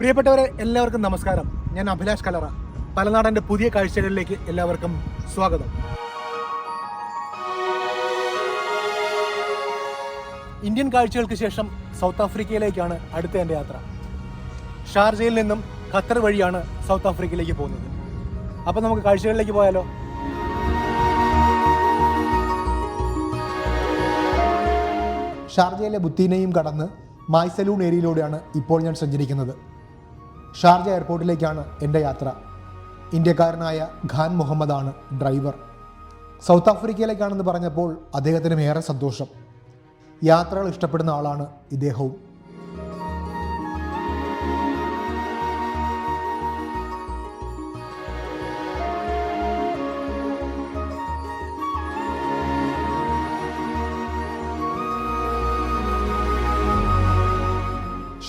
പ്രിയപ്പെട്ടവരെ എല്ലാവർക്കും നമസ്കാരം. ഞാൻ അഭിലാഷ് കലറ പലനാടന്റെ പുതിയ കാഴ്ചകളിലേക്ക് എല്ലാവർക്കും സ്വാഗതം. ഇന്ത്യൻ കാഴ്ചകൾക്ക് ശേഷം സൗത്ത് ആഫ്രിക്കയിലേക്കാണ് അടുത്ത എന്റെ യാത്ര. ഷാർജയിൽ നിന്നും ഖത്തർ വഴിയാണ് സൗത്ത് ആഫ്രിക്കയിലേക്ക് പോകുന്നത്. അപ്പം നമുക്ക് കാഴ്ചകളിലേക്ക് പോയാലോ? ഷാർജയിലെ ബുത്തീനയും കടന്ന് മായ്സലൂൺ ഏരിയയിലൂടെയാണ് ഇപ്പോൾ ഞാൻ സഞ്ചരിക്കുന്നത്. ഷാർജ എയർപോർട്ടിലേക്കാണ് എന്റെ യാത്ര. ഇന്ത്യക്കാരനായ ഖാൻ മുഹമ്മദാണ് ഡ്രൈവർ. സൗത്ത് ആഫ്രിക്കയിലേക്കാണെന്ന് പറഞ്ഞപ്പോൾ അദ്ദേഹത്തിനും ഏറെ സന്തോഷം. യാത്രകൾ ഇഷ്ടപ്പെടുന്ന ആളാണ് ഇദ്ദേഹവും.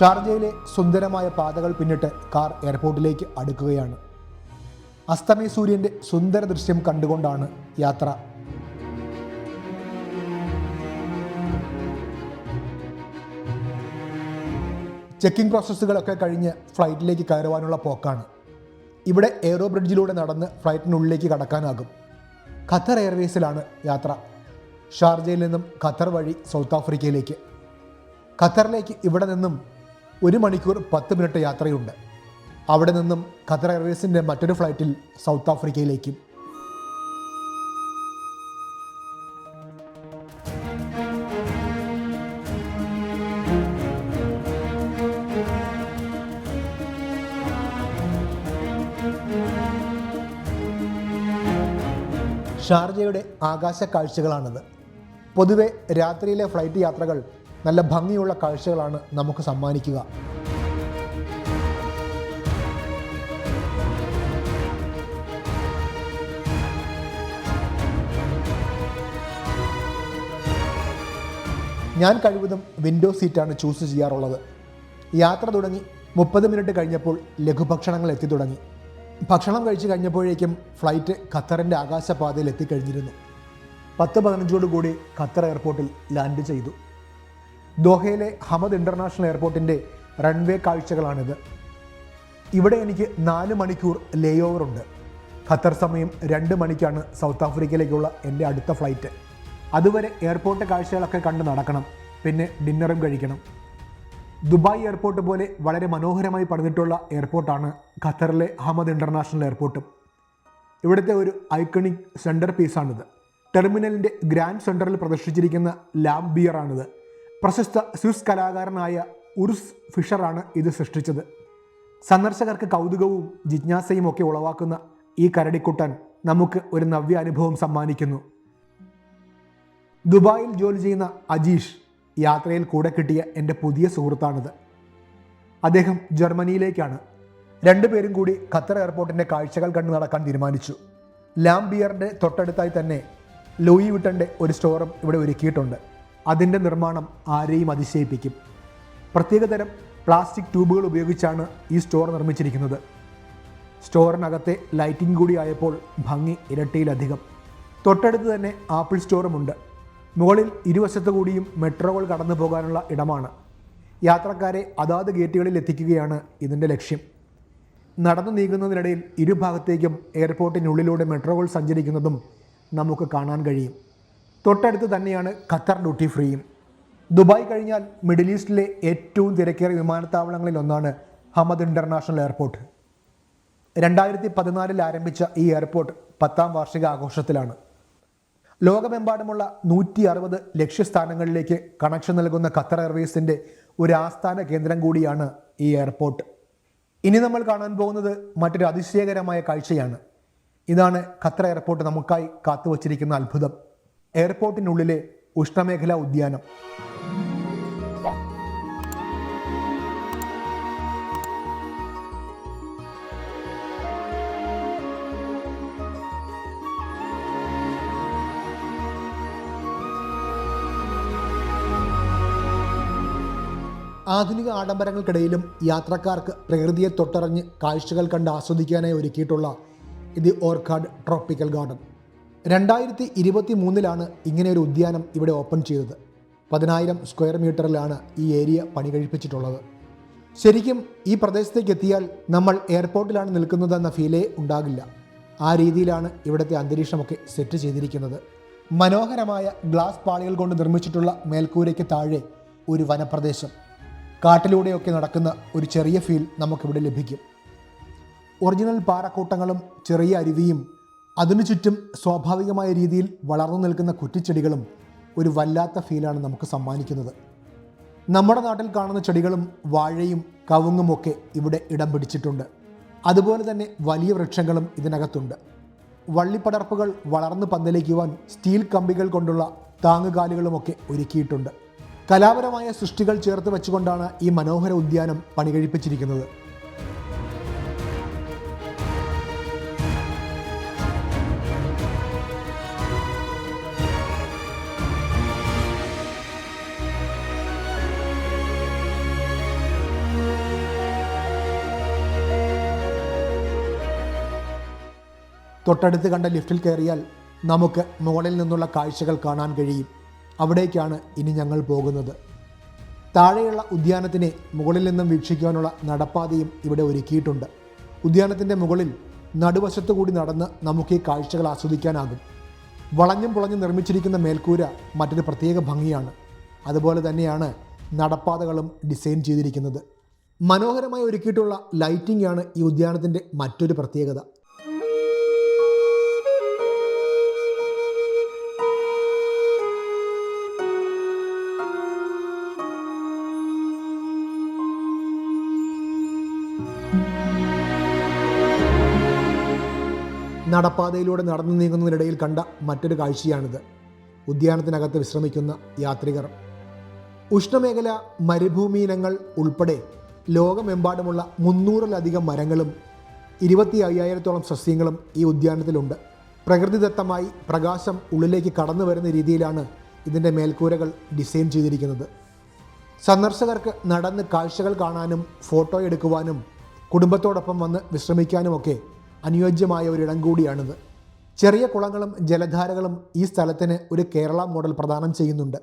ഷാർജയിലെ സുന്ദരമായ പാതകൾ പിന്നിട്ട് കാർ എയർപോർട്ടിലേക്ക് അടുക്കുകയാണ്. അസ്തമയ സൂര്യന്റെ സുന്ദര ദൃശ്യം കണ്ടുകൊണ്ടാണ് യാത്ര. ചെക്കിംഗ് പ്രോസസ്സുകളൊക്കെ കഴിഞ്ഞ് ഫ്ലൈറ്റിലേക്ക് കയറുവാനുള്ള പോക്കാണ്. ഇവിടെ എയറോ ബ്രിഡ്ജിലൂടെ നടന്ന് ഫ്ലൈറ്റിനുള്ളിലേക്ക് കടക്കാനാകും. ഖത്തർ എയർവേസിലാണ് യാത്ര. ഷാർജയിൽ നിന്നും ഖത്തർ വഴി സൗത്ത് ആഫ്രിക്കയിലേക്ക്. ഖത്തറിലേക്ക് ഇവിടെ നിന്നും ഒരു മണിക്കൂർ പത്ത് മിനിറ്റ് യാത്രയുണ്ട്. അവിടെ നിന്നും ഖത്തർ എയർവേസിന്റെ മറ്റൊരു ഫ്ലൈറ്റിൽ സൗത്ത് ആഫ്രിക്കയിലേക്കും. ഷാർജയുടെ ആകാശ കാഴ്ചകളാണിത്. പൊതുവെ രാത്രിയിലെ ഫ്ലൈറ്റ് യാത്രകൾ നല്ല ഭംഗിയുള്ള കാഴ്ചകളാണ് നമുക്ക് സമ്മാനിക്കുക. ഞാൻ കഴിവതും വിൻഡോ സീറ്റാണ് ചൂസ് ചെയ്യാറുള്ളത്. യാത്ര തുടങ്ങി മുപ്പത് മിനിറ്റ് കഴിഞ്ഞപ്പോൾ ലഘുഭക്ഷണങ്ങൾ എത്തി തുടങ്ങി. ഭക്ഷണം കഴിച്ചു കഴിഞ്ഞപ്പോഴേക്കും ഫ്ലൈറ്റ് ഖത്തറിന്റെ ആകാശപാതയിൽ എത്തിക്കഴിഞ്ഞിരുന്നു. പത്ത് പതിനഞ്ചോടുകൂടി ഖത്തർ എയർപോർട്ടിൽ ലാൻഡ് ചെയ്തു. ദോഹയിലെ ഹമദ് ഇന്റർനാഷണൽ എയർപോർട്ടിന്റെ റൺവേ കാഴ്ചകളാണിത്. ഇവിടെ എനിക്ക് നാല് മണിക്കൂർ ലേ ഓവർ ഉണ്ട്. ഖത്തർ സമയം രണ്ട് മണിക്കാണ് സൗത്ത് ആഫ്രിക്കയിലേക്കുള്ള എന്റെ അടുത്ത ഫ്ലൈറ്റ് അതുവരെ എയർപോർട്ട് കാഴ്ചകളൊക്കെ കണ്ട് നടക്കണം പിന്നെ ഡിന്നറും കഴിക്കണം. ദുബായ് എയർപോർട്ട് പോലെ വളരെ മനോഹരമായി പണിതിട്ടുള്ള എയർപോർട്ടാണ് ഖത്തറിലെ അഹമ്മദ് ഇന്റർനാഷണൽ എയർപോർട്ടും. ഇവിടുത്തെ ഒരു ഐക്കണിക് സെന്റർ പീസാണിത് ടെർമിനലിന്റെ ഗ്രാൻഡ് സെന്ററിൽ പ്രദർശിച്ചിരിക്കുന്ന ലാംബ് ബിയറാണിത് പ്രശസ്ത സ്വിസ് കലാകാരനായ ഉർസ് ഫിഷറാണ് ഇത് സൃഷ്ടിച്ചത്. സന്ദർശകർക്ക് കൗതുകവും ജിജ്ഞാസയും ഒക്കെ ഉളവാക്കുന്ന ഈ കരടിക്കുട്ടൻ നമുക്ക് ഒരു നവ്യ അനുഭവം സമ്മാനിക്കുന്നു. ദുബായിൽ ജോലി ചെയ്യുന്ന അജീഷ് യാത്രയിൽ കൂടെ കിട്ടിയ എന്റെ പുതിയ സുഹൃത്താണിത്. അദ്ദേഹം ജർമ്മനിയിലേക്കാണ്. രണ്ടുപേരും കൂടി ഖത്തർ എയർപോർട്ടിന്റെ കാഴ്ചകൾ കണ്ടു നടക്കാൻ തീരുമാനിച്ചു. ലാംബിയറിന്റെ തൊട്ടടുത്തായി തന്നെ ലൂയി വിട്ടന്റെ ഒരു സ്റ്റോറും ഇവിടെ ഒരുക്കിയിട്ടുണ്ട്. അതിന്റെ നിർമ്മാണം ആരെയും അതിശയിപ്പിക്കും. പ്രത്യേകതരം പ്ലാസ്റ്റിക് ട്യൂബുകൾ ഉപയോഗിച്ചാണ് ഈ സ്റ്റോർ നിർമ്മിച്ചിരിക്കുന്നത്. സ്റ്റോറിനകത്തെ ലൈറ്റിംഗ് കൂടി ആയപ്പോൾ ഭംഗി ഇരട്ടിയിലധികം. തൊട്ടടുത്ത് തന്നെ ആപ്പിൾ സ്റ്റോറുമുണ്ട്. മുകളിൽ ഇരുവശത്തു കൂടിയും മെട്രോകൾ കടന്നു പോകാനുള്ള ഇടമാണ്. യാത്രക്കാരെ അതാത് ഗേറ്റുകളിൽ എത്തിക്കുകയാണ് ഇതിന്റെ ലക്ഷ്യം. നടന്നു നീങ്ങുന്നതിനിടയിൽ ഇരുഭാഗത്തേക്കും എയർപോർട്ടിനുള്ളിലൂടെ മെട്രോകൾ സഞ്ചരിക്കുന്നതും നമുക്ക് കാണാൻ കഴിയും. തൊട്ടടുത്ത് തന്നെയാണ് ഖത്തർ ഡ്യൂട്ടി ഫ്രീയും ദുബായ് കഴിഞ്ഞാൽ മിഡിൽ ഈസ്റ്റിലെ ഏറ്റവും തിരക്കേറിയ വിമാനത്താവളങ്ങളിൽ ഒന്നാണ് ഹമദ് ഇന്റർനാഷണൽ എയർപോർട്ട്. രണ്ടായിരത്തി പതിനാലിൽ ആരംഭിച്ച ഈ എയർപോർട്ട് പത്താം വാർഷിക ആഘോഷത്തിലാണ് ലോകമെമ്പാടുമുള്ള നൂറ്റി അറുപത് ലക്ഷ്യസ്ഥാനങ്ങളിലേക്ക് കണക്ഷൻ നൽകുന്ന ഖത്തർ എയർവേസിന്റെ ഒരു ആസ്ഥാന കേന്ദ്രം കൂടിയാണ് ഈ എയർപോർട്ട്. ഇനി നമ്മൾ കാണാൻ പോകുന്നത് മറ്റൊരു അതിശയകരമായ കാഴ്ചയാണ്. ഇതാണ് ഖത്തർ എയർപോർട്ട് നമുക്കായി കാത്തുവച്ചിരിക്കുന്ന അത്ഭുതം. എയർപോർട്ടിനുള്ളിലെ ഉഷ്ണമേഖലാ ഉദ്യാനം. ആധുനിക ആഡംബരങ്ങൾക്കിടയിലും യാത്രക്കാർക്ക് പ്രകൃതിയെ തൊട്ടറിഞ്ഞ് കാഴ്ചകൾ കണ്ട് ആസ്വദിക്കാനായി ഒരുക്കിയിട്ടുള്ള ഇത് ഓർക്കാഡ് ട്രോപ്പിക്കൽ ഗാർഡൻ. രണ്ടായിരത്തി ഇരുപത്തി മൂന്നിലാണ് ഇങ്ങനെ ഒരു ഉദ്യാനം ഇവിടെ ഓപ്പൺ ചെയ്തത്. പതിനായിരം സ്ക്വയർ മീറ്ററിലാണ് ഈ ഏരിയ പണി കഴിപ്പിച്ചിട്ടുള്ളത് ശരിക്കും ഈ പ്രദേശത്തേക്ക് എത്തിയാൽ നമ്മൾ എയർപോർട്ടിലാണ് നിൽക്കുന്നതെന്ന ഫീലേ ഉണ്ടാകില്ല. ആ രീതിയിലാണ് ഇവിടുത്തെ അന്തരീക്ഷമൊക്കെ സെറ്റ് ചെയ്തിരിക്കുന്നത്. മനോഹരമായ ഗ്ലാസ് പാളികൾ കൊണ്ട് നിർമ്മിച്ചിട്ടുള്ള മേൽക്കൂരയ്ക്ക് താഴെ ഒരു വനപ്രദേശം. കാട്ടിലൂടെയൊക്കെ നടക്കുന്ന ഒരു ചെറിയ ഫീൽ നമുക്കിവിടെ ലഭിക്കും. ഒറിജിനൽ പാറക്കൂട്ടങ്ങളും ചെറിയ അരുവിയും അതിനു ചുറ്റും സ്വാഭാവികമായ രീതിയിൽ വളർന്നു നിൽക്കുന്ന കുറ്റിച്ചെടികളും ഒരു വല്ലാത്ത ഫീലാണ് നമുക്ക് സമ്മാനിക്കുന്നത്. നമ്മുടെ നാട്ടിൽ കാണുന്ന ചെടികളും വാഴയും കവുങ്ങും ഒക്കെ ഇവിടെ ഇടം പിടിച്ചിട്ടുണ്ട്. അതുപോലെ തന്നെ വലിയ വൃക്ഷങ്ങളും ഇതിനകത്തുണ്ട്. വള്ളിപ്പടർപ്പുകൾ വളർന്നു പന്തലിക്കുവാൻ സ്റ്റീൽ കമ്പികൾ കൊണ്ടുള്ള താങ്ങുകാലുകളുമൊക്കെ ഒരുക്കിയിട്ടുണ്ട്. കലാപരമായ സൃഷ്ടികൾ ചേർത്ത് വെച്ചുകൊണ്ടാണ് ഈ മനോഹര ഉദ്യാനം പണികഴിപ്പിച്ചിരിക്കുന്നത്. തൊട്ടടുത്ത് കണ്ട ലിഫ്റ്റിൽ കയറിയാൽ നമുക്ക് മുകളിൽ നിന്നുള്ള കാഴ്ചകൾ കാണാൻ കഴിയും. അവിടേക്കാണ് ഇനി ഞങ്ങൾ പോകുന്നത്. താഴെയുള്ള ഉദ്യാനത്തിനെ മുകളിൽ നിന്നും വീക്ഷിക്കുവാനുള്ള നടപ്പാതയും ഇവിടെ ഒരുക്കിയിട്ടുണ്ട്. ഉദ്യാനത്തിന്റെ മുകളിൽ നടുവശത്തു കൂടി നടന്ന് നമുക്ക് ഈ കാഴ്ചകൾ ആസ്വദിക്കാനാകും. വളഞ്ഞും പുളഞ്ഞും നിർമ്മിച്ചിരിക്കുന്ന മേൽക്കൂര മറ്റൊരു പ്രത്യേക ഭംഗിയാണ്. അതുപോലെ തന്നെയാണ് നടപ്പാതകളും ഡിസൈൻ ചെയ്തിരിക്കുന്നത്. മനോഹരമായി ഒരുക്കിയിട്ടുള്ള ലൈറ്റിംഗ് ആണ് ഈ ഉദ്യാനത്തിന്റെ മറ്റൊരു പ്രത്യേകത. നടപ്പാതയിലൂടെ നടന്നു നീങ്ങുന്നതിനിടയിൽ കണ്ട മറ്റൊരു കാഴ്ചയാണിത്. ഉദ്യാനത്തിനകത്ത് വിശ്രമിക്കുന്ന യാത്രികർ. ഉഷ്ണമേഖല മരുഭൂമി ഇനങ്ങൾ ഉൾപ്പെടെ ലോകമെമ്പാടുമുള്ള മുന്നൂറിലധികം മരങ്ങളും ഇരുപത്തി അയ്യായിരത്തോളം സസ്യങ്ങളും ഈ ഉദ്യാനത്തിലുണ്ട്. പ്രകൃതിദത്തമായി പ്രകാശം ഉള്ളിലേക്ക് കടന്നു വരുന്ന രീതിയിലാണ് ഇതിന്റെ മേൽക്കൂരകൾ ഡിസൈൻ ചെയ്തിരിക്കുന്നത്. സന്ദർശകർക്ക് നടന്ന് കാഴ്ചകൾ കാണാനും ഫോട്ടോ എടുക്കുവാനും കുടുംബത്തോടൊപ്പം വന്ന് വിശ്രമിക്കാനുമൊക്കെ അനുയോജ്യമായ ഒരിടം കൂടിയാണിത്. ചെറിയ കുളങ്ങളും ജലധാരകളും ഈ സ്ഥലത്തിന് ഒരു കേരള മോഡൽ പ്രദാനം ചെയ്യുന്നുണ്ട്.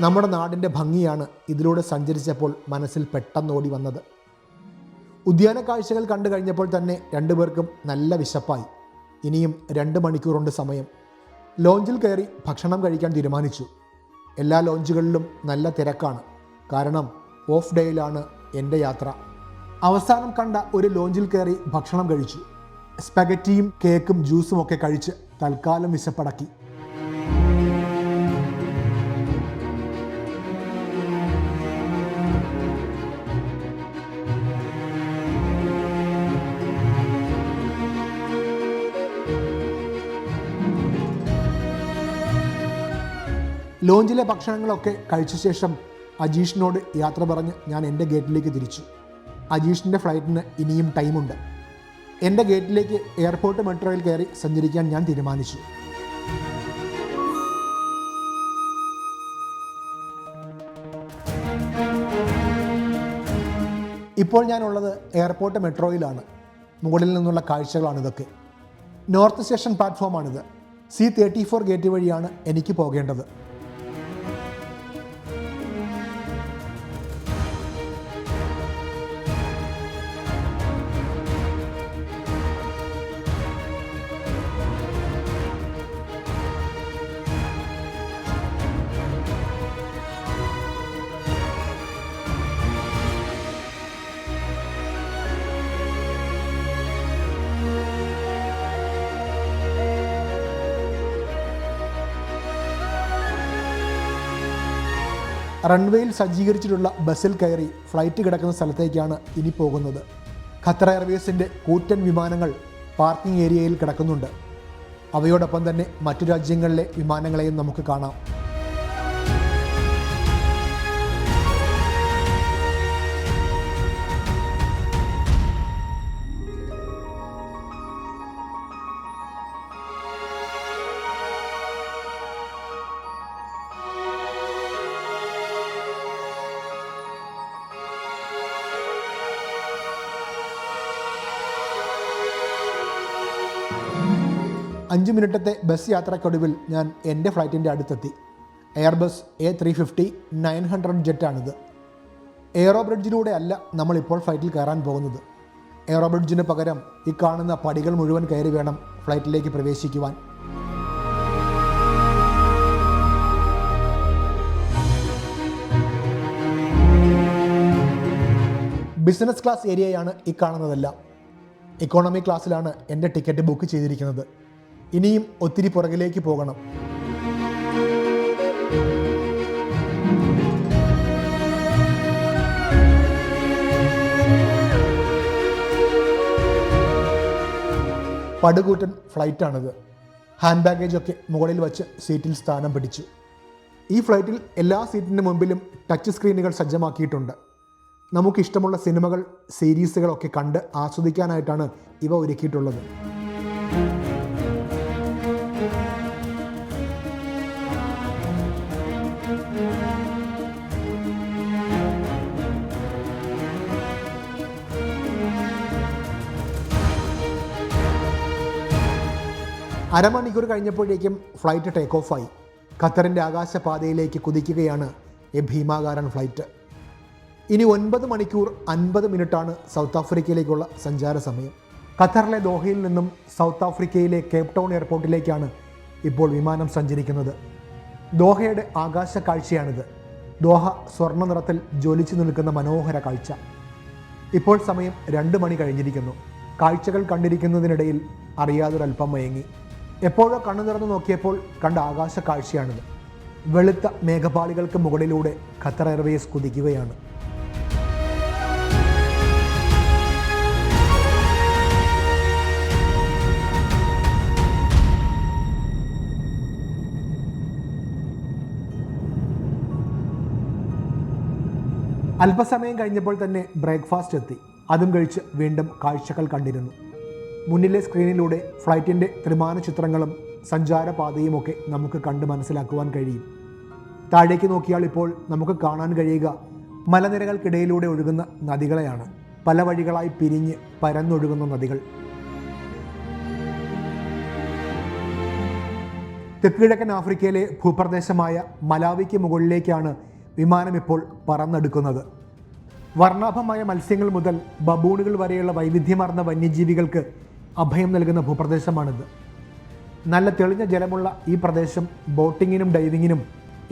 നമ്മുടെ നാടിന്റെ ഭംഗിയാണ് ഇതിലൂടെ സഞ്ചരിച്ചപ്പോൾ മനസ്സിൽ പെട്ടെന്ന് ഓടി വന്നത്. ഉദ്യാന കാഴ്ചകൾ കണ്ടു കഴിഞ്ഞപ്പോൾ തന്നെ രണ്ടുപേർക്കും നല്ല വിശപ്പായി. ഇനിയും രണ്ട് മണിക്കൂറുണ്ട് സമയം. ലോഞ്ചിൽ കയറി ഭക്ഷണം കഴിക്കാൻ തീരുമാനിച്ചു. എല്ലാ ലോഞ്ചുകളിലും നല്ല തിരക്കാണ്. കാരണം ഓഫ് ഡേയിലാണ് എന്റെ യാത്ര. അവസാനം കണ്ട ഒരു ലോഞ്ചിൽ കയറി ഭക്ഷണം കഴിച്ചു. സ്പഗറ്റിയും കേക്കും ജ്യൂസും ഒക്കെ കഴിച്ച് തൽക്കാലം വിശപ്പടക്കി. ലോഞ്ചിലെ ഭക്ഷണങ്ങളൊക്കെ കഴിച്ച ശേഷം അജീഷിനോട് യാത്ര പറഞ്ഞ് ഞാൻ എന്റെ ഗേറ്റിലേക്ക് തിരിച്ചു. അജീഷിന്റെ ഫ്ലൈറ്റിന് ഇനിയും ടൈമുണ്ട്. എന്റെ ഗേറ്റിലേക്ക് എയർപോർട്ട് മെട്രോയിൽ കയറി സഞ്ചരിക്കാൻ ഞാൻ തീരുമാനിച്ചു. ഇപ്പോൾ ഞാനുള്ളത് എയർപോർട്ട് മെട്രോയിലാണ്. മുകളിൽ നിന്നുള്ള കാഴ്ചകളാണ് ഇതൊക്കെ നോർത്ത് സ്റ്റേഷൻ പ്ലാറ്റ്ഫോമാണിത്. സി തേർട്ടി ഫോർ ഗേറ്റ് വഴിയാണ് എനിക്ക് പോകേണ്ടത്. റൺവേയിൽ സജ്ജീകരിച്ചിട്ടുള്ള ബസ്സിൽ കയറി ഫ്ലൈറ്റ് കിടക്കുന്ന സ്ഥലത്തേക്കാണ് ഇനി പോകുന്നത്. ഖത്തർ എയർവേസിന്റെ കൂറ്റൻ വിമാനങ്ങൾ പാർക്കിംഗ് ഏരിയയിൽ കിടക്കുന്നുണ്ട്. അവയോടൊപ്പം തന്നെ മറ്റു രാജ്യങ്ങളിലെ വിമാനങ്ങളെയും നമുക്ക് കാണാം. അഞ്ച് മിനിറ്റത്തെ ബസ് യാത്രക്കൊടുവിൽ ഞാൻ എന്റെ ഫ്ലൈറ്റിന്റെ അടുത്തെത്തി. Airbus A three fifty nine hundred ജെറ്റാണിത്. Aero ബ്രിഡ്ജിലൂടെ അല്ല നമ്മളിപ്പോൾ ഫ്ലൈറ്റിൽ കയറാൻ പോകുന്നത്. എയറോ ബ്രിഡ്ജിന് പകരം ഈ കാണുന്ന പടികൾ മുഴുവൻ കയറി വേണം ഫ്ലൈറ്റിലേക്ക് പ്രവേശിക്കുവാൻ. ബിസിനസ് ക്ലാസ് ഏരിയയാണ് ഈ കാണുന്നതെല്ലാം. ഇക്കോണമി ക്ലാസ്സിലാണ് എന്റെ ടിക്കറ്റ് ബുക്ക് ചെയ്തിരിക്കുന്നത്. ഇനിയും ഒത്തിരി പുറകിലേക്ക് പോകണം. പടുകൂറ്റൻ ഫ്ലൈറ്റാണിത്. ഹാൻഡ് ബാഗേജൊക്കെ മുകളിൽ വച്ച് സീറ്റിൽ സ്ഥാനം പിടിച്ചു. ഈ ഫ്ലൈറ്റിൽ എല്ലാ സീറ്റിന്റെ മുമ്പിലും ടച്ച് സ്ക്രീനുകൾ സജ്ജമാക്കിയിട്ടുണ്ട്. നമുക്കിഷ്ടമുള്ള സിനിമകൾ സീരീസുകളൊക്കെ കണ്ട് ആസ്വദിക്കാനായിട്ടാണ് ഇവ ഒരുക്കിയിട്ടുള്ളത്. അരമണിക്കൂർ കഴിഞ്ഞപ്പോഴേക്കും ഫ്ലൈറ്റ് ടേക്ക് ഓഫായി ഖത്തറിന്റെ ആകാശപാതയിലേക്ക് കുതിക്കുകയാണ് ഈ ഭീമാകാരൻ ഫ്ലൈറ്റ് ഇനി ഒൻപത് മണിക്കൂർ അൻപത് മിനിറ്റാണ് സൗത്ത് ആഫ്രിക്കയിലേക്കുള്ള സഞ്ചാര സമയം. ഖത്തറിലെ ദോഹയിൽ നിന്നും സൗത്ത് ആഫ്രിക്കയിലെ കേപ് ടൗൺ എയർപോർട്ടിലേക്കാണ് ഇപ്പോൾ വിമാനം സഞ്ചരിക്കുന്നത്. ദോഹയുടെ ആകാശ കാഴ്ചയാണിത്. ദോഹ സ്വർണ നിറത്തിൽ ജ്വലിച്ചു നിൽക്കുന്ന മനോഹര കാഴ്ച. ഇപ്പോൾ സമയം രണ്ട് മണി കഴിഞ്ഞിരിക്കുന്നു. കാഴ്ചകൾ കണ്ടിരിക്കുന്നതിനിടയിൽ അറിയാതൊരൽപ്പം മയങ്ങി. എപ്പോഴോ കണ്ണു നിറന്നു നോക്കിയപ്പോൾ കണ്ട ആകാശ കാഴ്ചയാണിത്. വെളുത്ത മേഘപാളികൾക്ക് മുകളിലൂടെ ഖത്തർ എയർവേസ് കുതിക്കുകയാണ്. അല്പസമയം കഴിഞ്ഞപ്പോൾ തന്നെ ബ്രേക്ക്ഫാസ്റ്റ് എത്തി. അതും കഴിച്ച് വീണ്ടും കാഴ്ചകൾ കണ്ടിരുന്നു. മുന്നിലെ സ്ക്രീനിലൂടെ ഫ്ലൈറ്റിന്റെ ത്രിമാന ചിത്രങ്ങളും സഞ്ചാരപാതയുമൊക്കെ നമുക്ക് കണ്ട് മനസ്സിലാക്കുവാൻ കഴിയും. താഴേക്ക് നോക്കിയാൽ ഇപ്പോൾ നമുക്ക് കാണാൻ കഴിയുക മലനിരകൾക്കിടയിലൂടെ ഒഴുകുന്ന നദികളെയാണ്. പല വഴികളായി പിരിഞ്ഞ് പരന്നൊഴുകുന്ന നദികൾ. തെക്കുകിഴക്കൻ ആഫ്രിക്കയിലെ ഭൂപ്രദേശമായ മലാവിക്ക് മുകളിലേക്കാണ് വിമാനം ഇപ്പോൾ പറന്നെടുക്കുന്നത്. വർണാഭമായ മത്സ്യങ്ങൾ മുതൽ ബബൂണുകൾ വരെയുള്ള വൈവിധ്യമാർന്ന വന്യജീവികൾക്ക് അഭയം നൽകുന്ന ഭൂപ്രദേശമാണിത്. നല്ല തെളിഞ്ഞ ജലമുള്ള ഈ പ്രദേശം ബോട്ടിങ്ങിനും ഡൈവിങ്ങിനും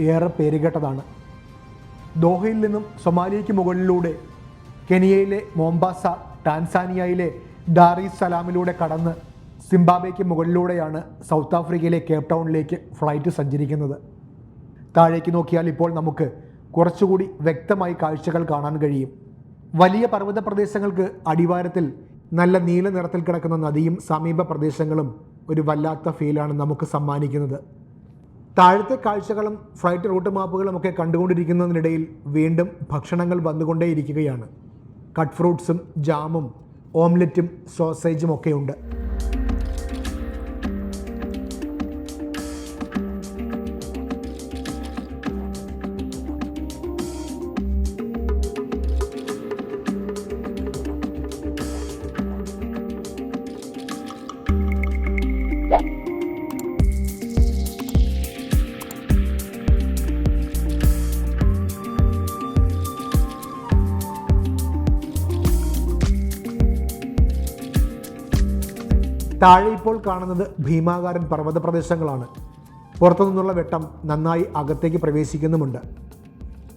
ഏറെ പേരുകേട്ടതാണ്. ദോഹയിൽ നിന്നും സൊമാലിയയ്ക്ക് മുകളിലൂടെ കെനിയയിലെ മോംബാസ ടാൻസാനിയയിലെ ഡാറി സലാമിലൂടെ കടന്ന് സിംബാബ്വേക്ക് മുകളിലൂടെയാണ് സൗത്ത് ആഫ്രിക്കയിലെ കേപ് ടൗണിലേക്ക് ഫ്ലൈറ്റ് സഞ്ചരിക്കുന്നത്. താഴേക്ക് നോക്കിയാൽ ഇപ്പോൾ നമുക്ക് കുറച്ചുകൂടി വ്യക്തമായി കാഴ്ചകൾ കാണാൻ കഴിയും. വലിയ പർവത പ്രദേശങ്ങൾക്ക് അടിവാരത്തിൽ നല്ല നീല നിറത്തിൽ കിടക്കുന്ന നദിയും സമീപ പ്രദേശങ്ങളും ഒരു വല്ലാത്ത ഫീലാണ് നമുക്ക് സമ്മാനിക്കുന്നത്. താഴത്തെ കാഴ്ചകളും ഫ്ലൈറ്റ് റൂട്ട് മാപ്പുകളും ഒക്കെ കണ്ടുകൊണ്ടിരിക്കുന്നതിനിടയിൽ വീണ്ടും ഭക്ഷണങ്ങൾ വന്നുകൊണ്ടേയിരിക്കുകയാണ്. കട്ട് ഫ്രൂട്ട്സും ജാമും ഓംലെറ്റും സോസേജും ഒക്കെയുണ്ട് താഴെ ഇപ്പോൾ കാണുന്നത് ഭീമാകാരൻ പർവത പ്രദേശങ്ങളാണ് പുറത്തു നിന്നുള്ള വെട്ടം നന്നായി അകത്തേക്ക് പ്രവേശിക്കുന്നുമുണ്ട്.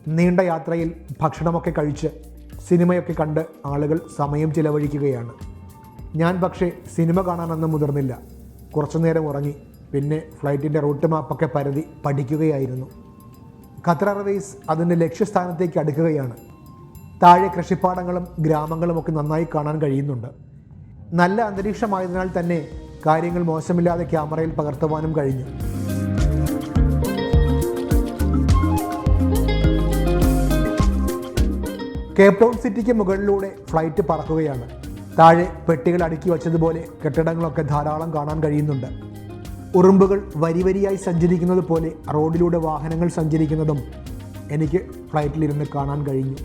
നീണ്ട യാത്രയിൽ ഭക്ഷണമൊക്കെ കഴിച്ച് സിനിമയൊക്കെ കണ്ട് ആളുകൾ സമയം ചിലവഴിക്കുകയാണ്. ഞാൻ പക്ഷേ സിനിമ കാണാനൊന്നും മുതിർന്നില്ല. കുറച്ചു നേരം ഉറങ്ങി പിന്നെ ഫ്ലൈറ്റിന്റെ റൂട്ട് മാപ്പൊക്കെ പരതി പഠിക്കുകയായിരുന്നു. ഖത്തർ എയർവേസ് അതിന്റെ ലക്ഷ്യസ്ഥാനത്തേക്ക് അടുക്കുകയാണ്. താഴെ കൃഷിപ്പാടങ്ങളും ഗ്രാമങ്ങളും ഒക്കെ നന്നായി കാണാൻ കഴിയുന്നുണ്ട്. നല്ല അന്തരീക്ഷമായതിനാൽ തന്നെ കാര്യങ്ങൾ മോശമില്ലാതെ ക്യാമറയിൽ പകർത്തുവാനും കഴിഞ്ഞു. കേപ്പ് ടൗൺ സിറ്റിക്ക് മുകളിലൂടെ ഫ്ലൈറ്റ് പറക്കുകയാണ്. താഴെ പെട്ടികൾ അടുക്കി വച്ചതുപോലെ കെട്ടിടങ്ങളൊക്കെ ധാരാളം കാണാൻ കഴിയുന്നുണ്ട്. ഉറുമ്പുകൾ വരി വരിയായി സഞ്ചരിക്കുന്നത് പോലെ റോഡിലൂടെ വാഹനങ്ങൾ സഞ്ചരിക്കുന്നതും എനിക്ക് ഫ്ലൈറ്റിലിരുന്ന് കാണാൻ കഴിഞ്ഞു.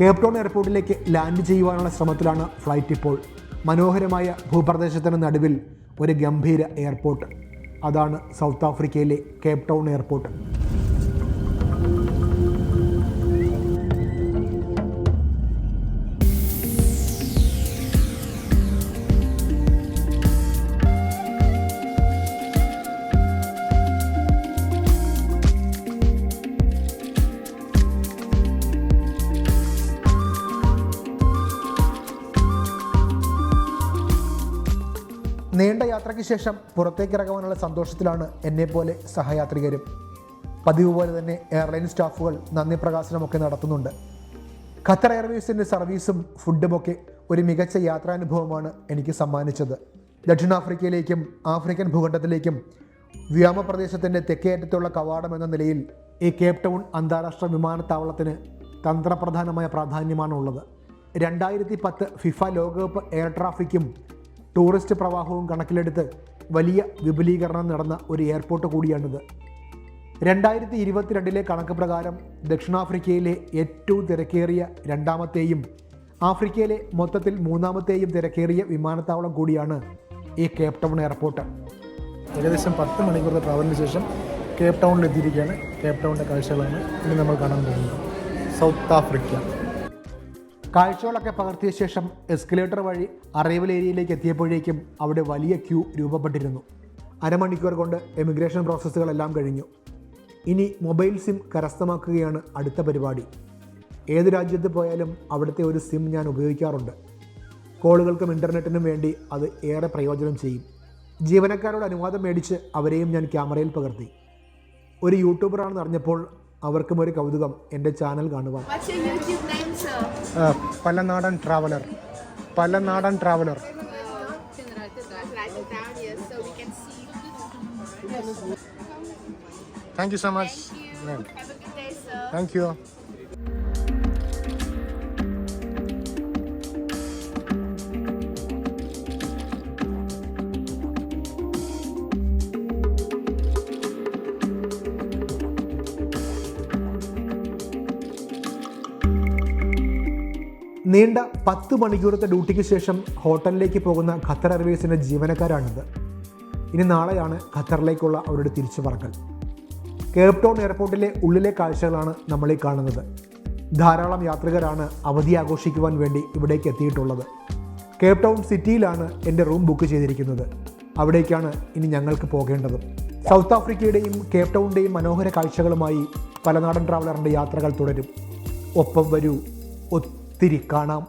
കേപ്പ് ടൗൺ എയർപോർട്ടിലേക്ക് ലാൻഡ് ചെയ്യുവാനുള്ള ശ്രമത്തിലാണ് ഫ്ലൈറ്റ് ഇപ്പോൾ മനോഹരമായ ഭൂപ്രദേശത്തിന് നടുവിൽ ഒരു ഗംഭീര എയർപോർട്ട്. അതാണ് സൗത്ത് ആഫ്രിക്കയിലെ കേപ്പ് ടൗൺ എയർപോർട്ട്. യാത്രയ്ക്ക് ശേഷം പുറത്തേക്കിറങ്ങുവാനുള്ള സന്തോഷത്തിലാണ് എന്നെപ്പോലെ സഹയാത്രികരും. പതിവ് പോലെ തന്നെ എയർലൈൻ സ്റ്റാഫുകൾ നന്ദി പ്രകാശനമൊക്കെ നടത്തുന്നുണ്ട്. ഖത്തർ എയർവേസിന്റെ സർവീസും ഫുഡുമൊക്കെ ഒരു മികച്ച യാത്രാനുഭവമാണ് എനിക്ക് സമ്മാനിച്ചത്. ദക്ഷിണാഫ്രിക്കയിലേക്കും ആഫ്രിക്കൻ ഭൂഖണ്ഡത്തിലേക്കും വ്യോമപ്രദേശത്തിന്റെ തെക്കേയറ്റത്തുള്ള കവാടം എന്ന നിലയിൽ ഈ കേപ് ടൗൺ അന്താരാഷ്ട്ര വിമാനത്താവളത്തിന് തന്ത്രപ്രധാനമായ പ്രാധാന്യമാണുള്ളത്. രണ്ടായിരത്തി പത്ത് ഫിഫ ലോകകപ്പ് എയർ ട്രാഫിക്കും ടൂറിസ്റ്റ് പ്രവാഹവും കണക്കിലെടുത്ത് വലിയ വിപുലീകരണം നടന്ന ഒരു എയർപോർട്ട് കൂടിയാണിത്. രണ്ടായിരത്തി ഇരുപത്തിരണ്ടിലെ കണക്ക് പ്രകാരം ദക്ഷിണാഫ്രിക്കയിലെ ഏറ്റവും തിരക്കേറിയ രണ്ടാമത്തെയും ആഫ്രിക്കയിലെ മൊത്തത്തിൽ മൂന്നാമത്തെയും തിരക്കേറിയ വിമാനത്താവളം കൂടിയാണ് ഈ കേപ് ടൗൺ എയർപോർട്ട്. ഏകദേശം പത്ത് മണിക്കൂർ ട്രാവലിന് ശേഷം കേപ് ടൗണിൽ എത്തിയിരിക്കുകയാണ് കേപ് ടൗണിന്റെ കാഴ്ചകളാണ് ഇനി നമ്മൾ കാണാൻ പോകുന്നത്. South Africa. കാഴ്ചകളൊക്കെ പകർത്തിയ ശേഷം എസ്കലേറ്റർ വഴി അറൈവൽ ഏരിയയിലേക്ക് എത്തിയപ്പോഴേക്കും അവിടെ വലിയ ക്യൂ രൂപപ്പെട്ടിരുന്നു. അരമണിക്കൂർ കൊണ്ട് എമിഗ്രേഷൻ പ്രോസസ്സുകളെല്ലാം കഴിഞ്ഞു. ഇനി മൊബൈൽ സിം കരസ്ഥമാക്കുകയാണ് അടുത്ത പരിപാടി. ഏത് രാജ്യത്ത് പോയാലും അവിടുത്തെ ഒരു സിം ഞാൻ ഉപയോഗിക്കാറുണ്ട്. കോളുകൾക്കും ഇന്റർനെറ്റിനും വേണ്ടി അത് ഏറെ പ്രയോജനം ചെയ്യും. ജീവനക്കാരോട് അനുവാദം മേടിച്ച് അവരെയും ഞാൻ ക്യാമറയിൽ പകർത്തി. ഒരു യൂട്യൂബറാണെന്ന് അറിഞ്ഞപ്പോൾ അവർക്കും ഒരു കൗതുകം എന്റെ ചാനൽ കാണുവാൻ. Pallanadan traveller Pallanadan traveller thank you so much thank you നീണ്ട പത്ത് മണിക്കൂറത്തെ ഡ്യൂട്ടിക്ക് ശേഷം ഹോട്ടലിലേക്ക് പോകുന്ന ഖത്തർ എയർവേസിന്റെ ജീവനക്കാരാണിത്. ഇനി നാളെയാണ് ഖത്തറിലേക്കുള്ള അവരുടെ തിരിച്ചു പറക്കൽ കേപ്പ് ടൗൺ എയർപോർട്ടിലെ ഉള്ളിലെ കാഴ്ചകളാണ് നമ്മളീ കാണുന്നത്. ധാരാളം യാത്രികരാണ് അവധി ആഘോഷിക്കുവാൻ വേണ്ടി ഇവിടേക്ക് എത്തിയിട്ടുള്ളത്. കേപ്പ് ടൗൺ സിറ്റിയിലാണ് എന്റെ റൂം ബുക്ക് ചെയ്തിരിക്കുന്നത്. അവിടേക്കാണ് ഇനി ഞങ്ങൾക്ക് പോകേണ്ടത്. സൗത്ത് ആഫ്രിക്കയുടെയും കേപ്പ് ടൗണിന്റെയും മനോഹര കാഴ്ചകളുമായി പലനാടൻ ട്രാവലറിന്റെ യാത്രകൾ തുടരും. ഒപ്പം വരൂ ഒത്തിരി കാണാം